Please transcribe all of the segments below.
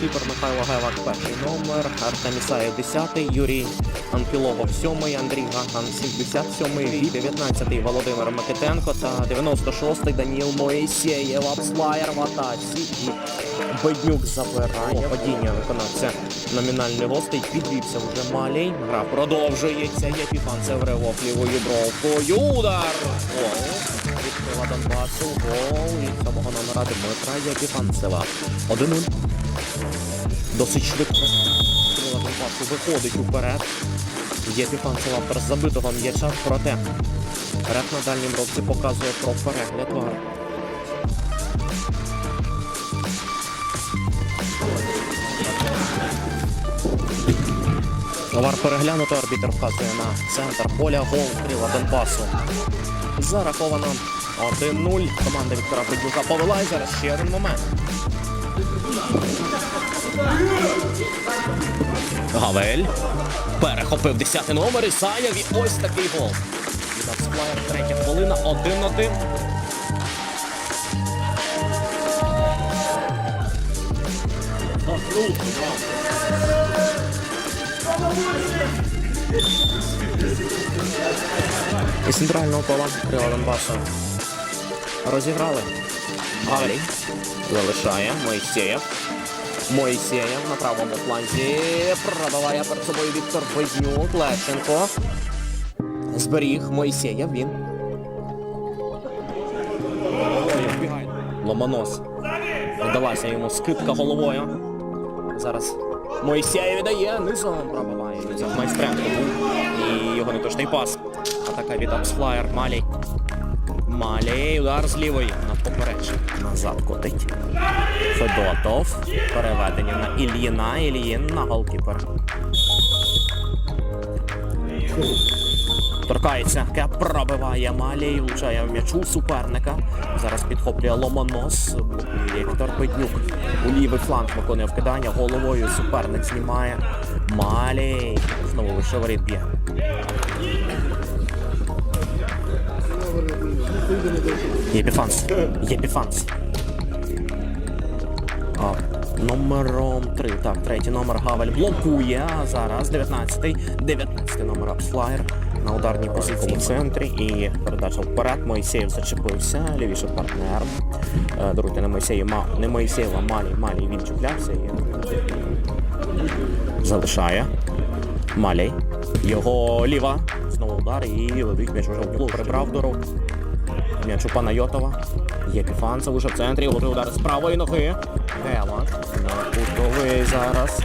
голкіпер Михайло Гевак перший номер, Артем Ісаєв 10, Юрій Анпілогов 7, Андрій Гаган 77, 19 Володимир Микитенко та 96-й Даніл Моїсєєв, Апслаєр в атаці і Беднюк забирає. Падіння виконавця номінальний гостей. Підвівся вже Малій. Гра продовжується. Єпіфанцев ривок лівою бровкою. Удар! Гол. Відкрила Донбасу. Гол від самого номера Дмитра Єпіфанцева. 1-0. Досить швидко. Відкрила Донбасу. Виходить уперед. Єпіфанцева без забитого м'яча. Проте Реф на дальнім бровці показує про перегляд вар. Вар переглянуто, арбітер вказує на центр поля, гол крила Донбасу. Зараховано 1-0. Команда Віктора Бредюка повела і зараз ще один момент. Гавель перехопив 10 номер Ісаєв і ось такий гол. Віддав сплаєр, третя хвилина, 1-1. Із центрального кола крила Донбасу розіграли. Гаврій залишає Моїсеєв. Моїсеєв на правому фланзі пробиває перед собою Віктор Безнюк. Лещенко. Зберіг Моїсеєв. Він. Ломонос. Віддалася йому скидка головою. Зараз Моїсеєв віддає, низом пробиває. Майстренко. І його неточний пас. Атака від Апсфлаєр. Малій. Малій. Удар з лівої. На поперечення. Назад котить. Федотов. Переведення на Ільїна. Ільїн на голкіпер. Торкається, Кеп пробиває Малій, влучає в м'ячу суперника. Зараз підхоплює Ломонос. Віктор Петнюк. У лівий фланг виконує вкидання. Головою суперник знімає. Малій. Знову лише воріт б'є. Єпіфанс. Єпіфанс. А, номером 3. Так, третій номер Гавель блокує. А зараз 19-й. 19-й номер Апсфлаєр на ударній позиції в центрі. І передача вперед. Моїсеєв зачепився. Лівіше партнер. Е, Даруйте не Моїсеєв, ма, не Моїсеєв, а Малі. Малі він чіплявся і залишає. Малій. Його ліва. Знову удар і летить м'яч уже. Прибрав дорогу. М'яч у Панайотова. Єпіфанцев уже в центрі. Готовий удар з правої ноги. Гелак. На кутовий зараз.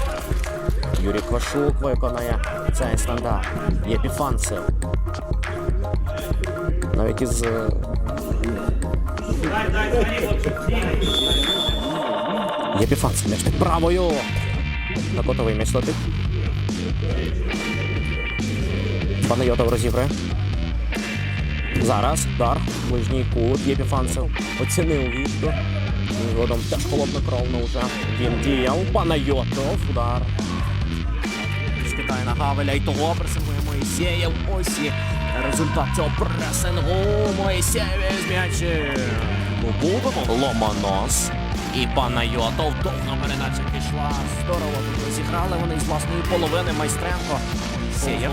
Юрій Квашук виконає цей стандарт. Єпіфанцев. Навіть із. е, Єпіфанцев м'яч так правою. На котовий м'яч летить. Панайотов розіграє. Зараз удар, ближній кут, Єпіфанцев оцінив Віктор. Згодом теж холоднокровно вже він діяв. Панайотов, удар. Скидає на Гавеля і того пресингує Моїсеєв. Ось і результат цього пресингу. Моїсеєв з м'ячем. Був Ломонос. І Панайотов довга передача пішла. Здорово тут розіграли вони з власної половини. Майстренко. Моїсеєв.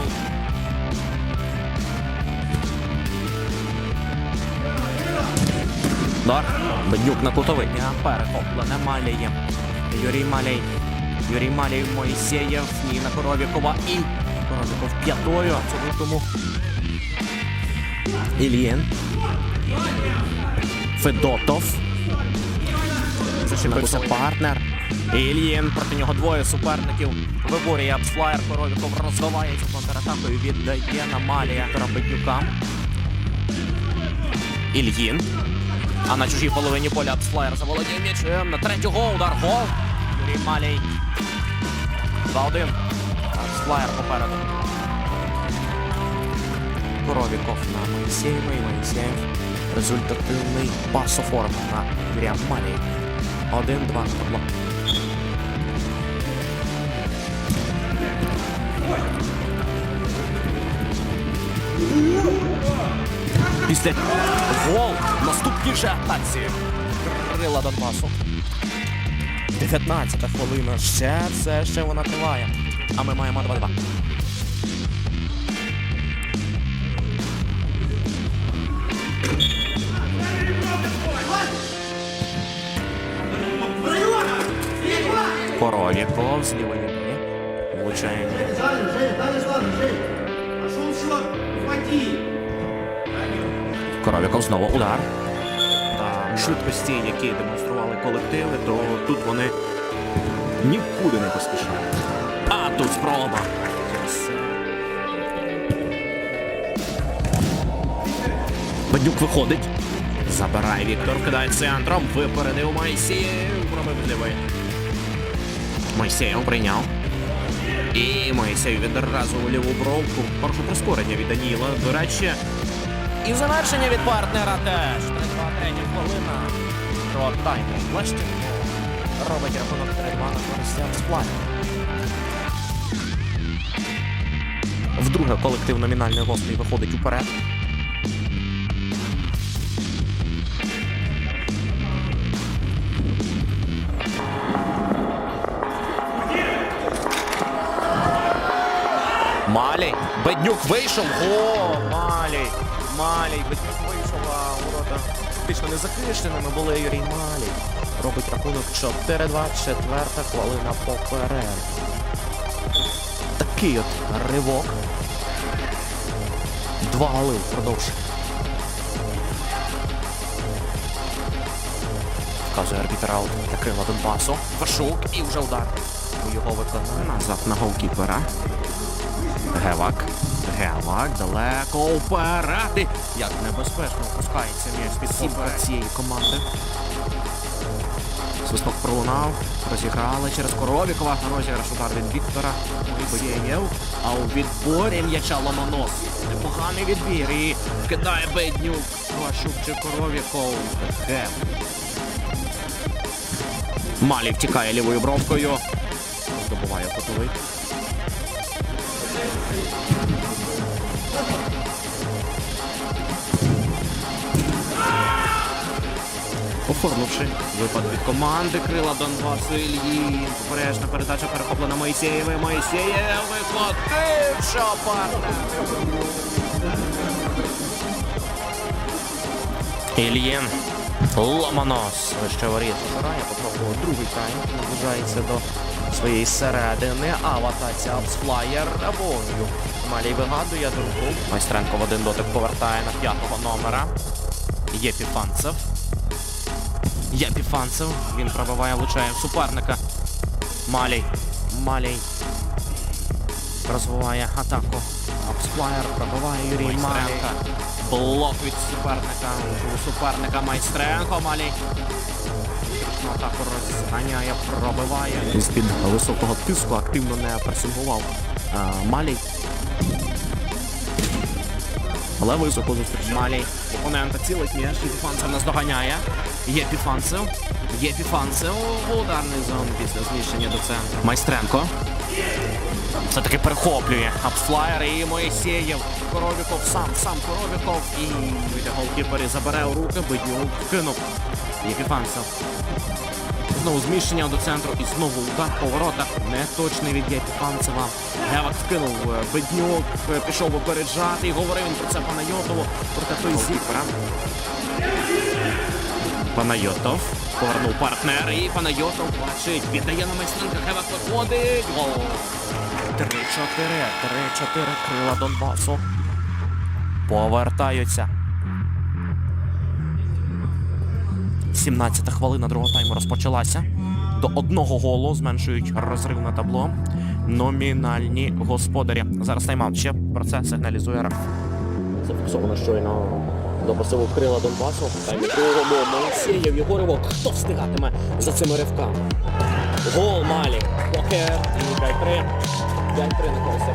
Удар. Беднюк на кутовий. Перехоплене Малієм. Юрій Малій. Юрій Малій Моїсеєв. І на Коровікова. І Коровіков п'ятою. Це тому. Ільєн. Федотов. Зачепився партнер. Ільєн. Проти нього двоє суперників. Виборює Апсфлаєр. Коровіков розвивається контратакою. Віддає на Малія Беднюка. Ільїн. А на чужій половині поля Апсфлаєр заволодіє м'ячем. На третього удар гол. Юрій Малій. 2-1. Апсфлаєр попереду. Коровіков на Моїсєєва і Моїсеєв. Результативний пас оформив на Юрія Малій. 1-2 табло. Після гол наступній же атаці. Крила Донбасу. 19 хвилина. Ще все ще вона триває. А ми маємо 2-2. Коровіков з лівої ноги. Влучає. Жаня, Жень, далі Жень. Пошел счет, хвати. Коровіков знову удар. Та швидкості, які демонстрували колективи, то тут вони нікуди не поспішали. А тут спроба. Бадюк виходить. Забирає Віктор, кидає центром. Випередив Майсієв. Пробив лівий. Майсеєв прийняв. І Моїсеєв відразу у ліву бровку. Перше прискорення від Даніла. До речі, і завершення від партнера теж. 3-2 третя хвилина. До тайму. Робить рахунок 3-2 на користь сплаті. Вдруге колектив номінальний гостей виходить уперед. Малій. Беднюк вийшов. О, Малій. Малій. Беднюк вийшов, а ворота фактично не захищеними були Юрій Малій. Робить рахунок 4-2, четверта хвилина поперед. Такий от ривок. Два голи впродовж. Вказує арбітер аут. Накрила Донбасу. Вершук і вже удар. У його виконання. Назад на голкіпера. Гевак. Гевак далеко вперед. Як небезпечно опускається м'яч під сімка цієї команди. Свисток пролунав, розіграли через Коровікова. На розіграш удар від Віктора Моїсеєв. А у відборі м'яча Ломонос. Непоганий відбір. І кидає Беднюк. Ващук чи Коровіков. Гев. Малі втікає лівою бровкою. Здобуває котовий. Оформивши випад від команди крила Донбасу Ільї. Попережна передача перехоплена Моїсеєвою. Моїсеєв викотив, що партнер. Ільєн. Ломонос. Вище воріт забирає, потроху другий тайм. Наближається до своєї середини. А в атаці апсфлаєр Бою. Малій вигадує другу. Майстренко в один дотик повертає на п'ятого номера. Єпіфанцев. Єпіфанцев. Він пробиває, влучає суперника. Малій. Малій. Розвиває атаку. Апсплаєр пробиває Юрій Малій. Блок від суперника. У суперника Майстренко. Малій. Атаку розганяє, пробиває. З-під високого тиску активно не пресингував Малій. Але високо зустріч Малій. Опонента цілить м'яч. Є наздоганяє. Є Єпіфанцев. Ударний зон після зміщення до центру. Майстренко. Все-таки перехоплює апсфлаєр і Моїсеєв. Коровіков сам, сам Коровіков. І від голкіпері забере у руки, Беднюк кинув. Єпіфанцев. Знову зміщення до центру і знову удар по воротах. Неточний від Єпіфанцева. Гевак вкинув Беднюк, пішов випереджати. І говорив він про це Панайотову. Проте той зіпера. Панайотов повернув партнер і Панайотов бачить. Віддає на майстринка. Гевак виходить. Гол. 3-4. 3-4 крила Донбасу. Повертаються. 17 хвилина другого тайму розпочалася. До одного голу зменшують розрив на табло. Номінальні господарі. Зараз тайм-аут. Ще про це сигналізує Раф. Зафіксовано щойно до посилу крила Донбасу. Таймі другому Моїсеєв його ривок. Хто встигатиме за цими ривками? Гол Малі. Покер. І 5-3. 5-3 на користь.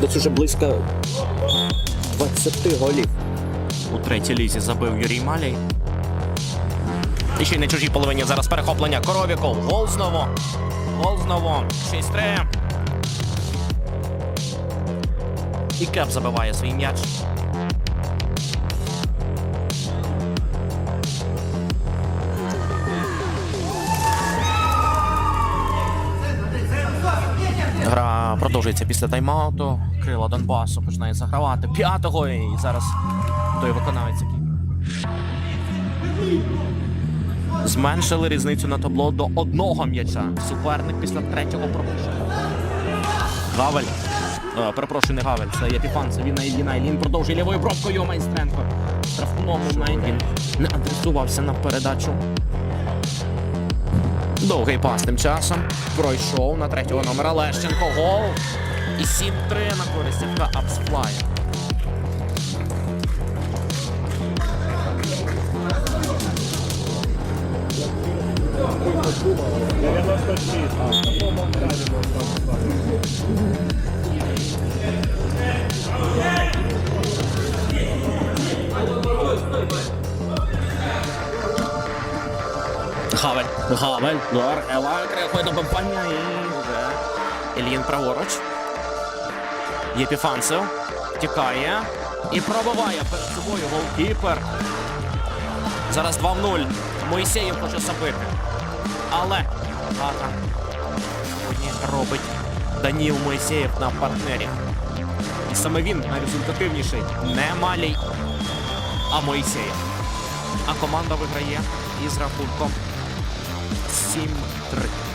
Десь уже близько 20 голів. У третій лізі забив Юрій Малій. І ще й на чужій половині зараз перехоплення. Коровіков. Гол знову. Гол знову. 6-3. І Кеп забиває свій м'яч. Гра продовжується після тайм-ауту. Крила Донбасу починає загравати п'ятого. І зараз той виконавець, який зменшили різницю на табло до одного м'яча. Суперник після третього пропущення. Гавель. Е, перепрошую, не Гавель, це Єпіфан, це він на Ілліна. Іллін продовжує лівою бровкою майстренко. Моменті він не адресувався на передачу. Довгий пас тим часом. Пройшов на третього номера Лещенко. Гол. І 7-3 на користь ФК Гавель. Гавель. Удар. Ева крихує до бомбання і вже Ільїн праворуч. Єпіфанцев. Тікає. І пробиває перед собою голкіпер. Зараз 2 в 0. Моїсеєв хоче забити. Але Гата сьогодні робить Даніл Моїсеєв на партнері. І саме він найрезультативніший. Не Малій, а Моїсеєв. А команда виграє із рахунком 7-3.